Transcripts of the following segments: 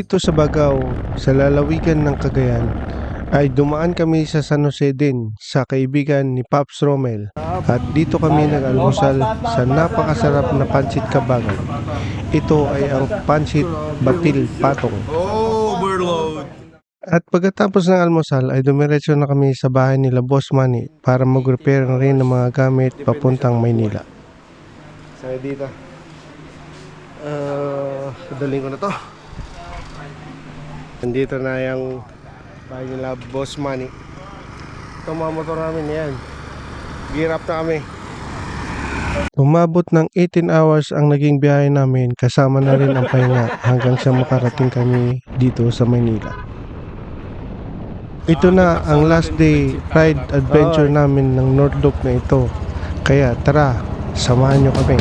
dito sa Bagao, sa lalawigan ng Cagayan, ay dumaan kami sa San Jose din sa kaibigan ni Paps Romel at dito kami nag-almusal sa napakasarap na pansit kabagan. Ito ay ang pansit batil patong. Overload. At pagkatapos ng almusal ay dumiretso na kami sa bahay nila Boss Manny para mag-repair na rin ng mga gamit papuntang Maynila. Saya dito. Uh, daling ko na to. Nandito na yung bahay nila Boss Manny. Ito mga motor namin yan. Gear up na kami. Umabot ng 18 hours ang naging biyahe namin kasama na rin ang pahinga hanggang sa makarating kami dito sa Maynila. Ito na ang last day ride adventure namin ng North Loop na ito. Kaya tara, samahan nyo kami.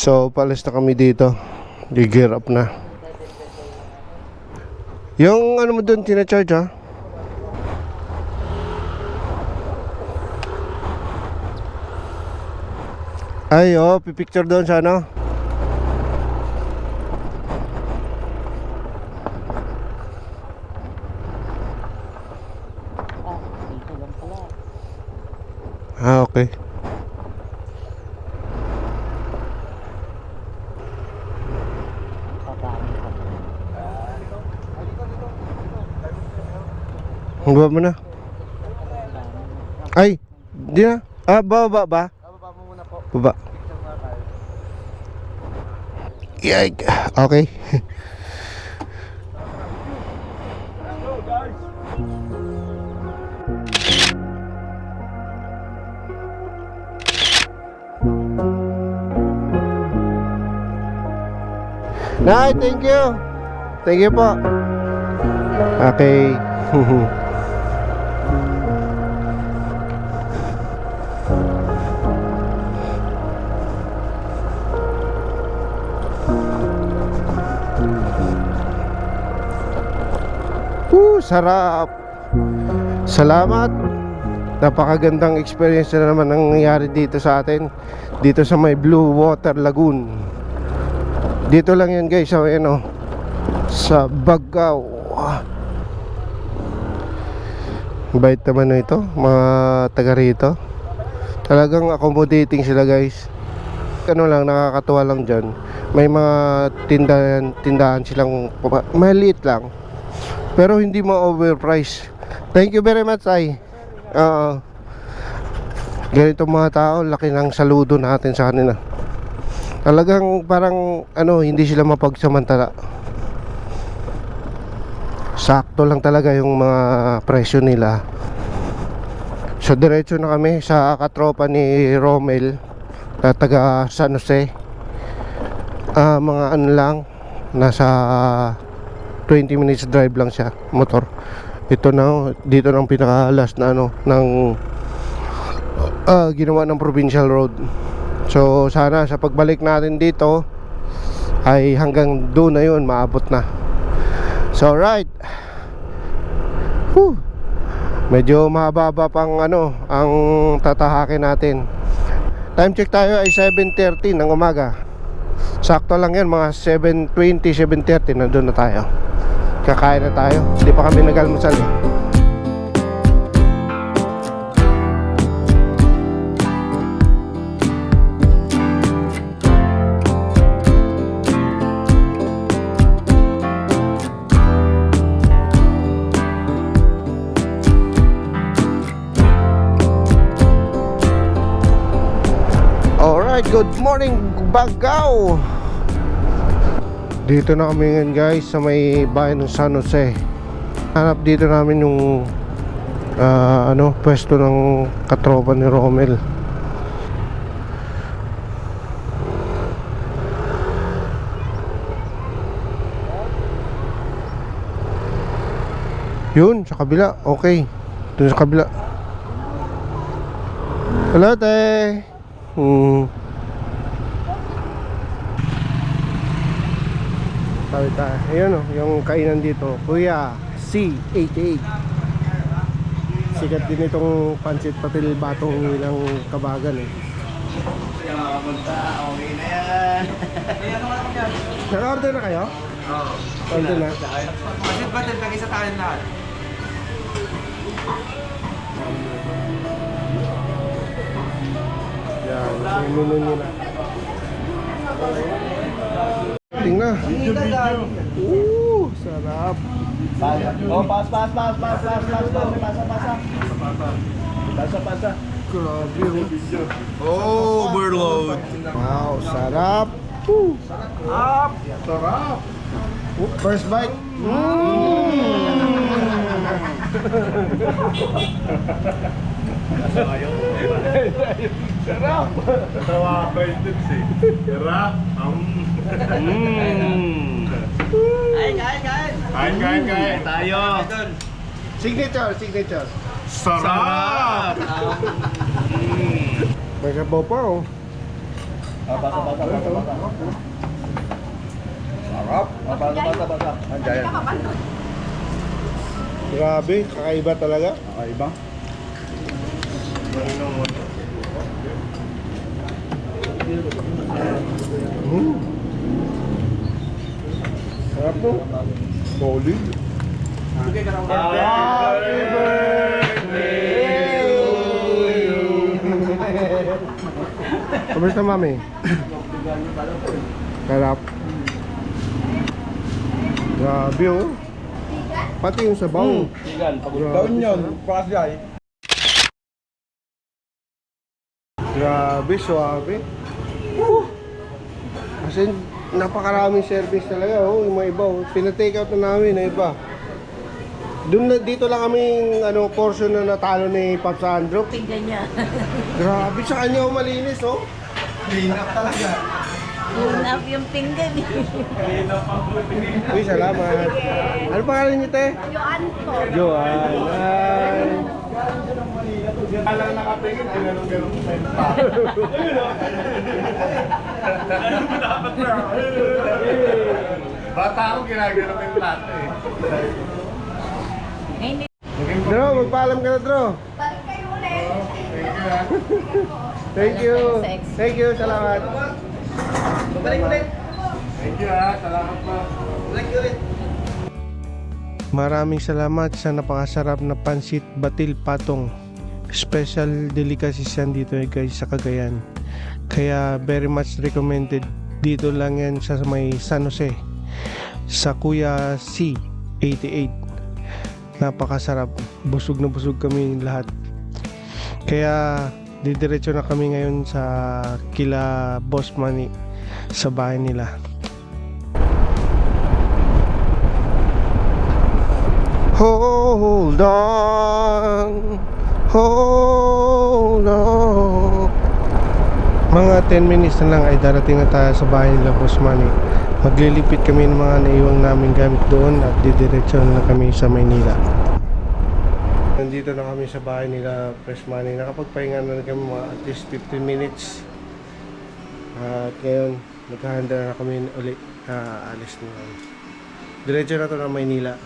So, palis na kami dito. Gi-gear up na. Yung ano mo doon, tina-charge ha? Ay, oh, pipicture doon sa ano? Ah, okay. Hanggawa mo na. Ay, di na. Ah, baba ba? Baba. Yay. Okay. Nay, thank you. Thank you po. Okay. sarap. Salamat. Napakagandang experience na naman ang nangyari dito sa atin. Dito sa may Blue Water Lagoon. Dito lang yan guys, sa ano, sa Bagao. Bait naman na ito, mga taga rito. Talagang accommodating sila guys. Ano lang, nakakatuwa lang dyan. May mga tindahan, tindahan silang maliit lang. Pero hindi mo overprice. Thank you very much, ay. Oo. ganito mga tao, laki ng saludo natin sa kanila. Talagang parang ano, hindi sila mapagsamantala. Sakto lang talaga yung mga presyo nila. So diretso na kami sa katropa ni Romel na taga San Jose. Ah, mga ano lang nasa 20 minutes drive lang siya motor. Ito na dito ng pinaka last na ano ng ah, ginawa ng provincial road. So sana sa pagbalik natin dito ay hanggang doon na yun maabot na. So right Whew. medyo mahaba pang ano ang tatahakin natin. Time check tayo ay 7.30 ng umaga. Sakto lang yan mga 7.20 7.30 nandun na tayo kakain na tayo. Hindi pa kami nag-almusal. Eh Alright, good morning Bagao Dito na kami ngayon guys sa may bayan ng San Jose. Hanap dito namin yung ah, ano, pwesto ng katropa ni Romel. Yun, sa kabila, okay. Doon sa kabila. Hello, te. Hmm Tawid tayo. Ayan o, yung kainan dito. Kuya C88. Sikat din itong pansit patil batong nilang kabagan eh. Okay na yan. Naka-order na kayo? Oo. Order na. Kasi ba din tagay sa tayo lahat? Yan, yung menu nila. Tingnan. Ooh, sarap. Oh, pas, pas, pas, pas, pas, pas, pas, pasa, pasa. Pasa, pasa. Grabe oh. Overload. Wow, sarap. Woo. Sarap. Oh, first bite. Sarap! Natawa ka yung tips eh. Sarap! Mmm! Kain, kain, kain! Kain, kain! Tayo! Signature, signature! Sarap! Mm. May kabaw pa oh. Ah, basa, basa, basa. Sarap! Basa, basa, basa. Ang giant. Grabe, kakaiba talaga. Kakaiba. Hmm. Sarap po. Solid. Happy birthday to you. Kamusta mami? Sarap. Grabe oh. Pati yung sabaw. Hmm. Yan, pag-usapan yun, pakas yan. Grabe, suabe. Whew. As in, napakaraming service talaga, oh, yung mga iba, oh. Pina-take out na namin, na iba. Doon na, dito lang kaming ano, portion na natalo ni Pops Andrew. Tingnan niya. Grabe sa kanya, oh, malinis, oh. Love yung pinggan eh. Uy, salamat. Ano pangalan niyo, te? Yoan po. Joan. Ay. Alang nakatingin, tinanong ganun sa Bata ako ginagano yung plato eh. Dro, magpaalam ka na, Dro. balik kayo ulit. Thank you. Thank you, salamat. Balik ulit. Thank you ha. Salamat po. Balik ulit. Maraming salamat sa napakasarap na pansit batil patong. Special delicacies yan dito eh guys sa Cagayan. Kaya very much recommended. Dito lang yan sa may San Jose. Sa Kuya C88. Napakasarap. Busog na busog kami lahat. Kaya didiretso na kami ngayon sa kila Boss Manny sa bahay nila. Hold on Hold on Mga 10 minutes na lang ay darating na tayo sa bahay nila Manny. Maglilipit kami ng mga naiwang namin gamit doon at didiretso na kami sa Maynila. Nandito na kami sa bahay nila Money Nakapagpahinga na kami mga at least 15 minutes. At ngayon naghahanda na kami ulit. Uh, alis na. Diretso na to ng Maynila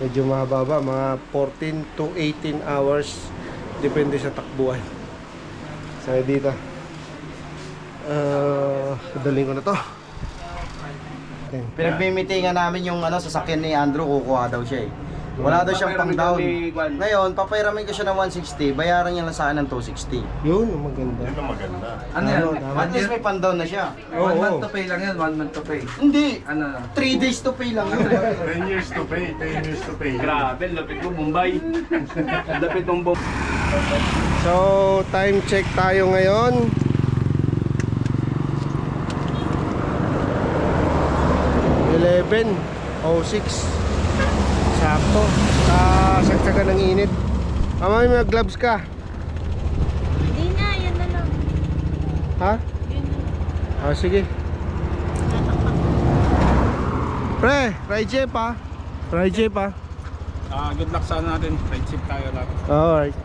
medyo mababa mga 14 to 18 hours depende sa takbuhan so dito uh, daling ko na to Ayan. Pinagmimitingan namin yung ano, sasakyan ni Andrew, kukuha daw siya eh. Wala daw siyang pang down. Ngayon, papairamin ko siya ng 160, bayaran niya lang sa akin ng 260. yun ang maganda Ito maganda. Ano yan? Tama. At least may pan down na siya. One month to pay lang yan, one month to pay. Hindi, Ano na? 3 days to pay lang. 10 years to pay. 10 years to pay. Grabe, lapit mo Bombay. lapit mong Bombay. so time check tayo ngayon 11 06 sakto sa sagsagan ng init Mama, may mga gloves ka Hindi na, yan na lang. ha? Yun na. Ah, sige. Pre, ride jeep ha. Ride jeep ha. Ah, good luck sa ano natin. Ride ship tayo lahat. Alright.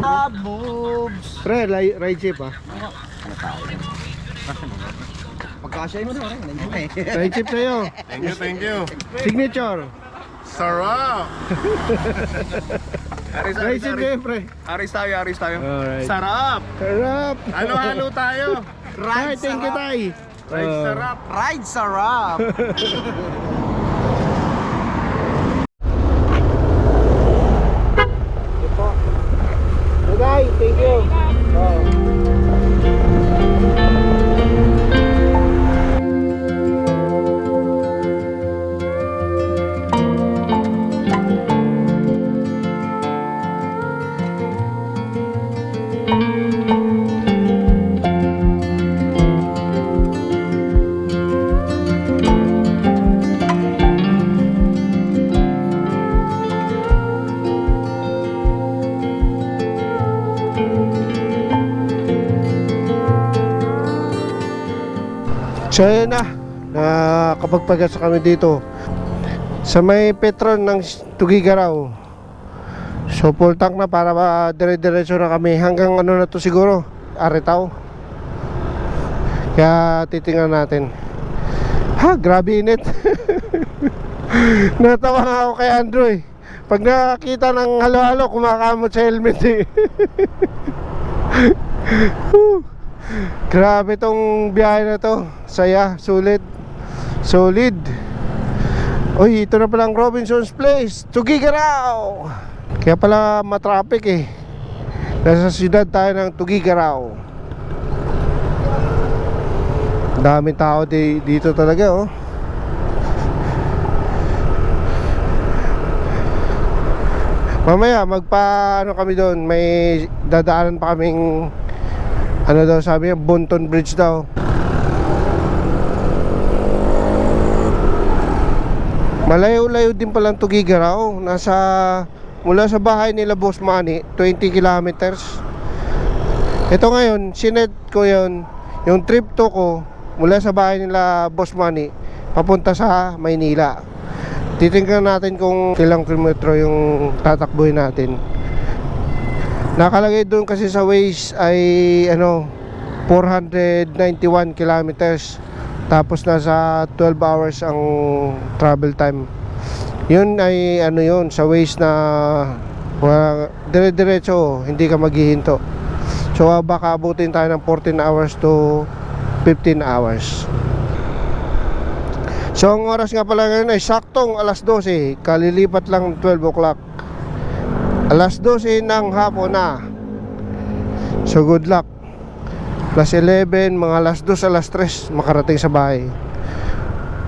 Ah, boobs! Pre, ride, ride jeep ha. Pagkasya mo na eh. Fried chip sa'yo. Thank you, thank you. Signature. Sarap! Fried chip sa'yo, pre. Aris tayo, aris tayo. Alright. Sarap! Sarap. Halo-halo tayo! Ay, thank you, tay. Ay, Oh. sarap! Ride sarap! So ayun na, nakapagpagas kami dito sa may Petron ng Tugigaraw. So full tank na para ba dire-diretso na kami hanggang ano na to siguro, Aretaw. Kaya titingnan natin. Ha, grabe init. Natawa nga ako kay Andrew eh. Pag nakakita ng halo-halo, kumakamot sa helmet eh. Grabe tong biyahe na to. Saya, sulit. Solid. Uy, ito na palang Robinson's Place. Tugigaraw. Kaya pala matraffic eh. Nasa siyudad tayo ng Tugigaraw. Daming tao di, dito talaga oh. Mamaya magpa ano kami doon, may dadaanan pa kaming ano daw sabi niya, Bonton Bridge daw. Malayo-layo din palang Tugigaraw. Nasa mula sa bahay nila Boss Manny, 20 kilometers. Ito ngayon, sinet ko yon yung trip to ko mula sa bahay nila Boss Manny papunta sa Maynila. Titingnan natin kung ilang kilometro yung tatakbuhin natin. Nakalagay doon kasi sa Waze ay ano 491 kilometers. Tapos nasa 12 hours ang travel time. Yun ay ano yun sa Waze na wala, dire-diretso, hindi ka maghihinto. So ah, baka abutin tayo ng 14 hours to 15 hours. So ang oras nga pala ngayon ay saktong alas 12, kalilipat lang 12 o'clock. Alas 12 ng hapon na. So good luck. Plus 11, mga alas 2, alas 3 makarating sa bahay.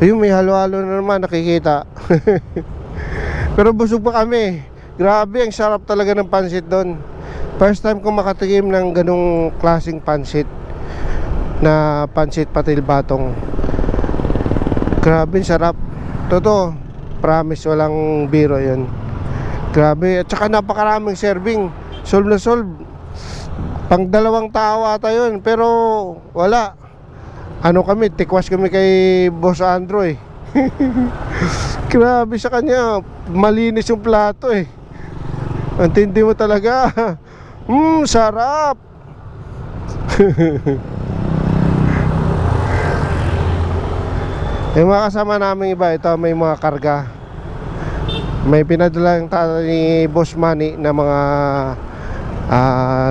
Ayun, may halo-halo na naman nakikita. Pero busog pa kami. Grabe, ang sarap talaga ng pansit doon. First time ko makatikim ng ganong klaseng pansit na pansit patil batong. Grabe, sarap. Totoo, promise, walang biro yun. Grabe, at saka napakaraming serving. Solve na solve. Pang dalawang tao ata yun, pero wala. Ano kami, tikwas kami kay Boss Andrew eh. Grabe sa kanya, malinis yung plato eh. Ang tindi mo talaga. Mmm, sarap. yung mga kasama namin iba, ito may mga karga. May pinadala yung tatay ni Boss Manny na mga ah,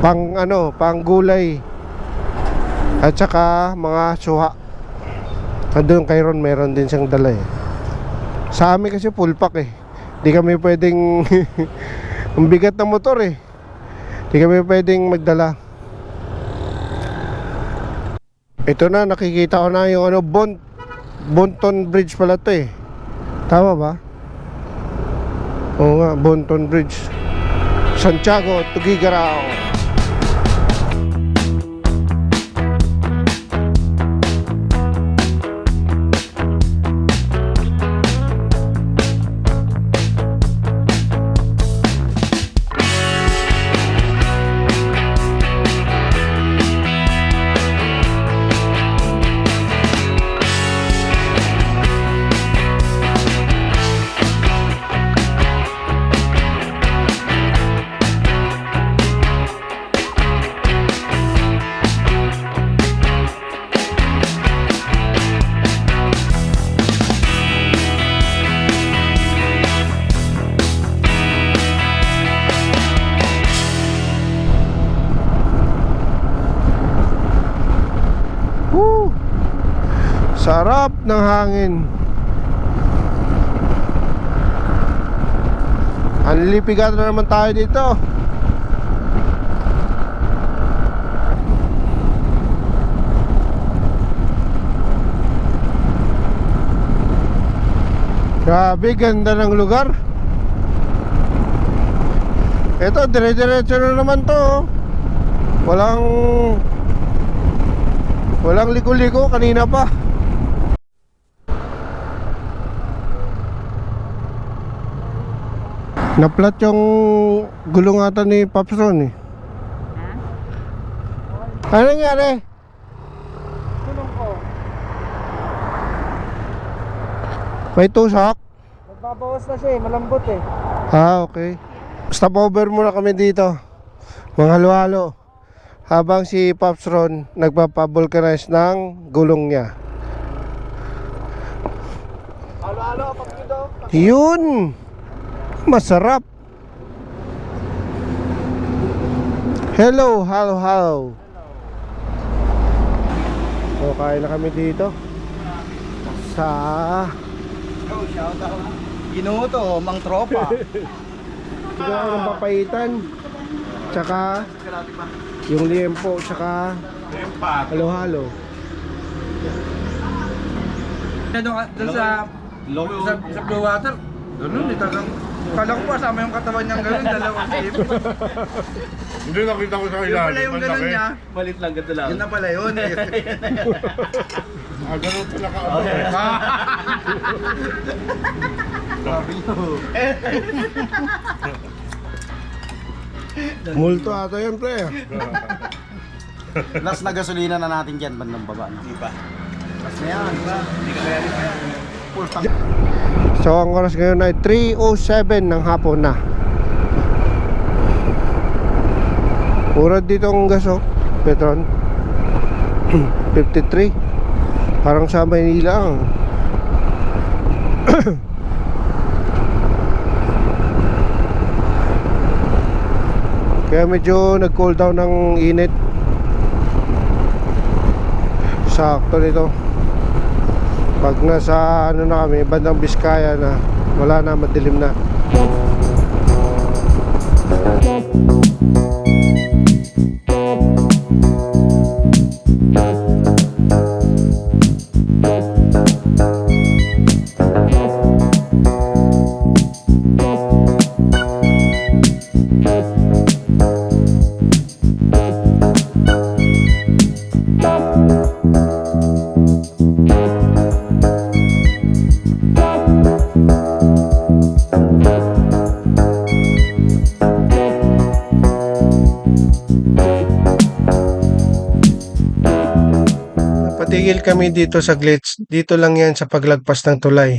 pang ano, pang gulay at saka mga suha. Andun kay Ron meron din siyang dala eh. Sa amin kasi full pack eh. Di kami pwedeng ang bigat ng motor eh. Di kami pwedeng magdala. Ito na nakikita ko na yung ano Bont Bonton Bridge pala to eh. Tama ba? Oo nga, Bonton Bridge. Santiago, Tugigaraw. Ng hangin. Anlipigan na naman tayo dito. Grabe, ganda ng lugar. Ito, dire-diretso na naman to. oh. Walang Walang liko-liko kanina pa. Naplat yung gulong ata ni Pops Ron eh. Ano nangyari? Tulong ko. May tusok? Nagbabawas na siya eh, malambot eh. Ah, okay. Stop over muna kami dito. Mga halo-halo. Habang si Pops Ron nagpapavulcanize ng gulong niya. Halo-halo, pag dito. Yun! Masarap! Hello, hello, hello. So, kain na kami dito. Sa... Go, shout out. Ginuto, mang tropa. Ito ang papaitan. Tsaka... Yung liempo, tsaka... Halo-halo. Doon, sa, sa, sa blue water. Doon, dito kang... Kala ko kasama yung katawan niyang gano'n, dalawang tip. Hindi nakita ko sa Yun ilalim. pala yung ang gano'n laki. niya. Malit lang, ganito lang. Yun na pala yun. Ah, ganun pala ka. Multo ata yun, pre. Last na gasolina na natin dyan, bandang baba. No? Di ba? Last na yan. Full tank. So, ang oras ngayon ay 3.07 ng hapon na. Pura dito ang gaso, Petron. 53. Parang sa Maynila ang. Kaya medyo nag-cool down ng init. Sakto nito. Pag nasa ano na kami, bandang Biskaya na, wala na, madilim na. Napatigil kami dito sa glitch. Dito lang yan sa paglagpas ng tulay.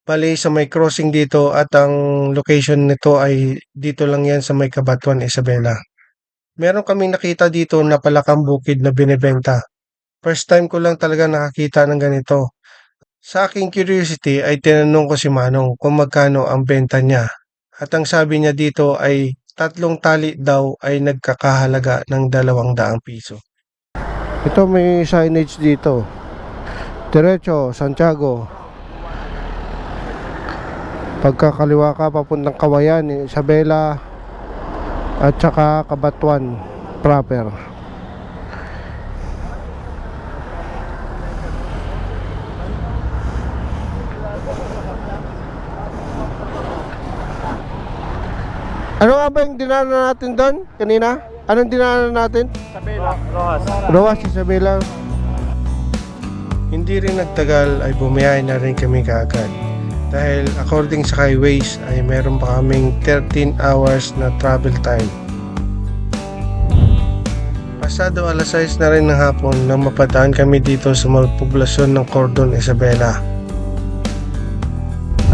Bali sa may crossing dito at ang location nito ay dito lang yan sa may Kabatuan, Isabela. Meron kaming nakita dito na palakang bukid na binibenta. First time ko lang talaga nakakita ng ganito. Sa aking curiosity ay tinanong ko si Manong kung magkano ang benta niya. At ang sabi niya dito ay tatlong tali daw ay nagkakahalaga ng dalawang daang piso. Ito may signage dito. Diretso, Santiago. Pagkakaliwa ka papuntang Kawayan, Isabela at saka Kabatuan proper. Ano nga ba yung dinaanan natin doon kanina? Anong dinaanan natin? Roas Isabela. Hindi rin nagtagal ay bumiyay na rin kami kaagad. Dahil according sa Highways ay meron pa kaming 13 hours na travel time. Pasado alas 6 na rin ng hapon nang mapadaan kami dito sa mga poblasyon ng Cordon Isabela.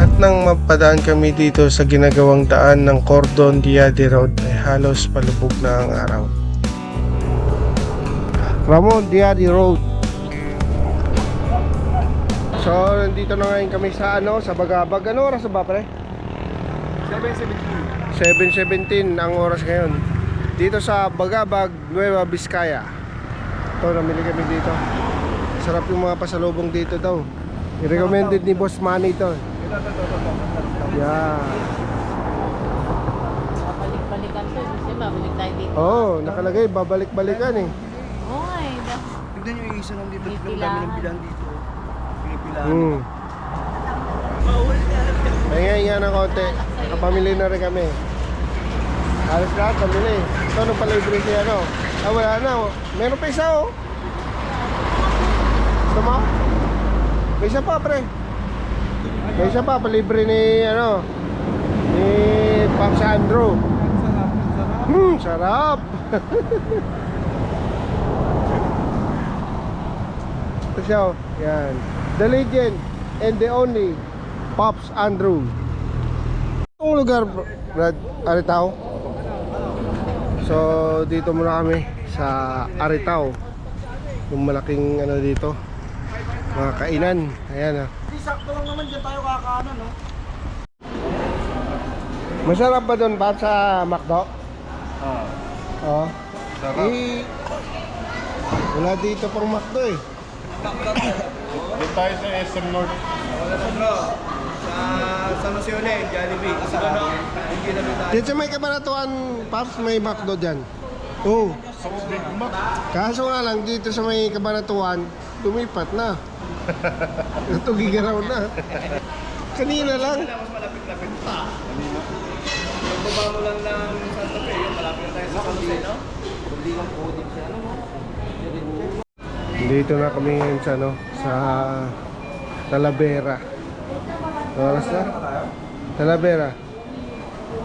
At nang mapadaan kami dito sa ginagawang daan ng Cordon Diade Road ay halos palubog na ang araw. Ramon Diade Road So, nandito na ngayon kami sa ano, sa Bagabag. Ano oras ba, pre? 7.17 ang oras ngayon. Dito sa Bagabag, Nueva Vizcaya. Ito, namili kami dito. Sarap yung mga pasalubong dito daw. I-recommended ni Boss Manny to. Yeah. Babalik-balikan to. Kasi babalik tayo dito. Oo, oh, nakalagay babalik-balikan eh. Oo nga eh. Tignan nyo yung isa nandito. May Tignan dami ng bilan dito. Pinipilahan. Hmm. Pahinga nga ng konti. Nakapamili na rin kami. Alas lahat, pamili. Ito, nung palibre siya, ano? Ah, wala na. oh. Meron pa isa, oh. Gusto mo? May isa pa, pre. May isa pa, palibre ni, ano, ni Pops Andrew. Hmm, sarap. Siya, oh. Yan. The legend and the only Pops Andrew. Itong lugar, Brad, Aritao. So, dito muna kami sa Aritao. Yung malaking ano dito. Mga kainan. Ayan ah. Sakto lang naman dyan tayo kakaanan, no? Masarap ba doon, Pops, sa McDo? Ah, Oo. sarap. Eh, wala dito pang McDo eh. Dito tayo sa SM North. Sa San Jose ulit, Jollibee. Kasi ano, hindi na tayo. Dito sa may kabanatuan, Pops, may McDo dyan. Oo. Sa Big Mac. Kaso nga lang, dito sa may kabanatuan, lumipat na. Ito gigaraw na. Kanina lang. Mas malapit-lapit pa. Pagbaba mo lang ng Santa Fe, yun, malapit na tayo sa San Jose, no? Dito na kami ngayon sa ano, sa Talavera. Ano Oras na? Talavera.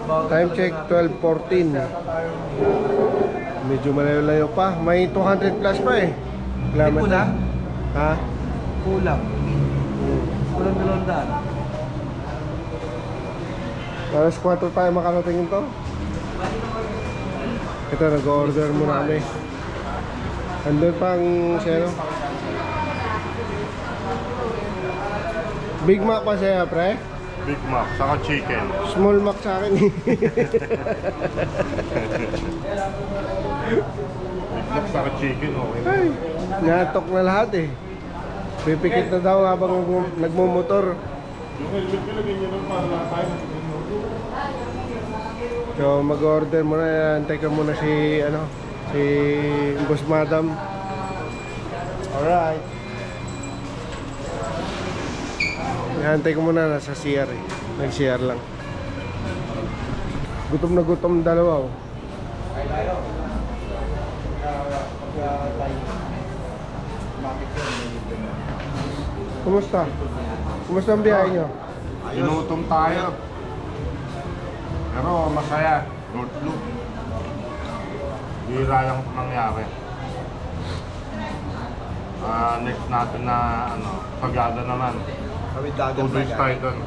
Time check 12.14 Medyo malayo-layo pa May 200 plus pa eh Kilometer. Ha? Kulang. Kulang dalawang daan. Alas 4 tayo makarating ito Ito nag-order muna kami Andun pang ano Big Mac pa siya pre Big Mac, saka chicken. Small Mac sa akin eh Big Mac, saka chicken, okay. Ay, natok na lahat eh. Pipikit na daw habang nagmu- nagmumotor. Tayo. So mag-order muna, antay ka muna si ano, si Boss Madam. Alright. Antay ko muna nasa CR eh. Nag-CR lang. Gutom na gutom dalawa oh. Kumusta? Kumusta ang biyahe nyo? Inutom tayo. Pero masaya. North Loop. Bira yung nangyari. Ah, next natin na ano, pagada naman. Kawit Two days tayo doon.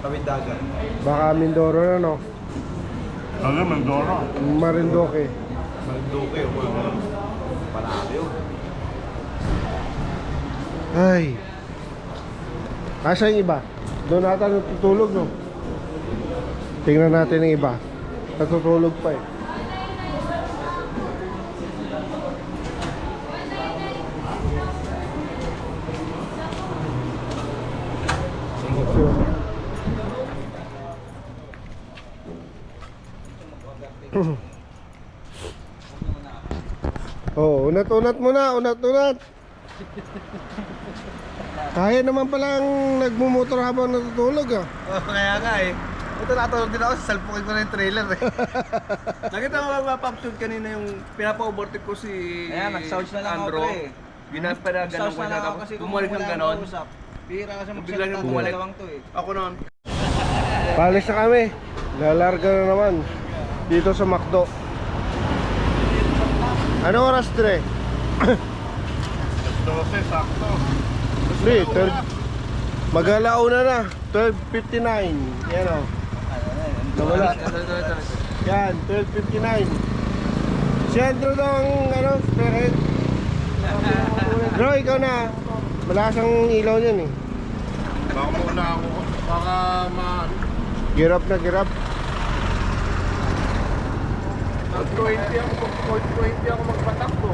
Kawit dagat. Baka Mindoro na no? Ano, Mindoro. Marindoke. Magduke, o Parami yun. Ay. Asa yung iba? Doon ata natutulog, no? Tingnan natin yung iba. Natutulog pa eh. Oh, unat-unat muna, unat-unat. Kaya naman palang nagmumotor habang natutulog ah. Oh, kaya nga eh. Ito natulog din ako, salpukin ko na yung trailer eh. Nakita mo ba papshoot kanina yung pinapa-overtake ko si Ayan, nag-sounds na lang ako, Andro. pre. Ginapara ganun Sauce ko na lang ako kasi kung bumalik ng wala ganon. akong kausap. Bihira kasi Bigla magsalita niyang ng bumalik. dalawang to eh. Ako noon. Palis na kami. Lalarga na naman. Dito sa McDo. Ano oras, Dre? 12, sakto. Dre, 12. Mag-alauna na. 12.59. Yan o. Nawala. Yan, 12.59. Si Andrew daw ang ano, spearhead. Bro, ikaw na. Malakas ang ilaw niyan eh. Baka muna ako. Baka ma... Girap na girap. Mag-20 ako, mag-20 ako magpatakbo.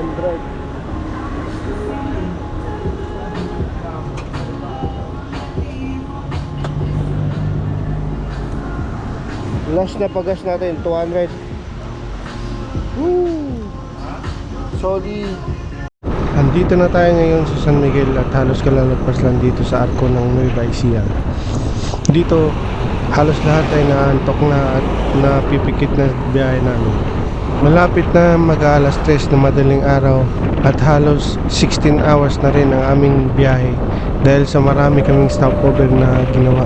100 Last na pagas natin, 200. Woo! Solid. Andito na tayo ngayon sa San Miguel at halos kalalagpas lang dito sa arko ng Nueva Ecija. Dito, halos lahat ay naantok na at napipikit na biyahe namin. Malapit na mag alas 3 na madaling araw at halos 16 hours na rin ang aming biyahe dahil sa marami kaming stopover na ginawa.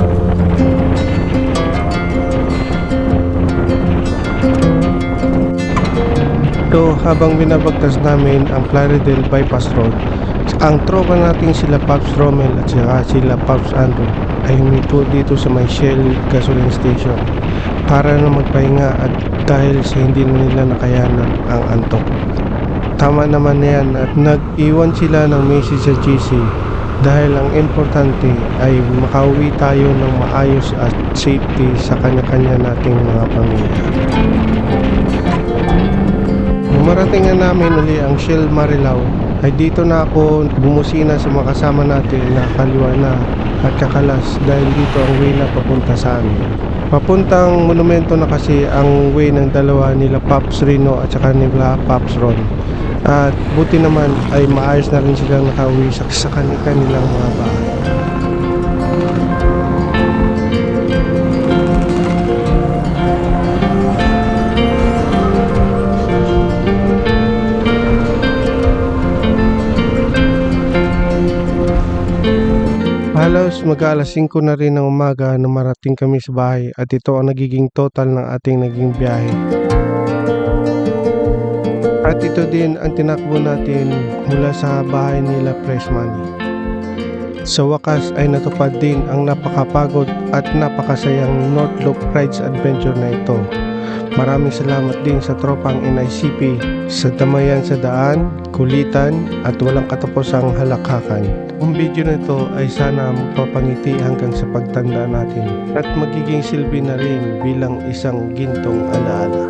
Ito habang binabagtas namin ang Plaridel Bypass Road, ang tropa nating sila Pops Rommel at saka sila Pops Andrew ay huminto dito sa may Shell gasoline station para na magpahinga at dahil sa hindi na nila nakayanan ang antok. Tama naman na yan at nag-iwan sila ng message sa GC dahil ang importante ay makauwi tayo ng maayos at safety sa kanya-kanya nating mga pamilya. Marating na namin uli ang Shell Marilao, ay dito na ako bumusina sa mga kasama natin na kaliwa na at kakalas dahil dito ang way na papunta sa amin. Papuntang monumento na kasi ang way ng dalawa nila Pops Rino at saka nila Pops Ron. At buti naman ay maayos na rin silang nakauwi sa, kanilang mga bahay. Mag-alas 5 na rin ng umaga na marating kami sa bahay at ito ang nagiging total ng ating naging biyahe. At ito din ang tinakbo natin mula sa bahay nila Fresh Money. Sa wakas ay natupad din ang napakapagod at napakasayang North Loop Rides Adventure na ito. Maraming salamat din sa tropang NICP sa damayan sa daan, kulitan at walang katapusang halakhakan. Ang video na ito ay sana magpapangiti hanggang sa pagtanda natin at magiging silbi na rin bilang isang gintong alaala.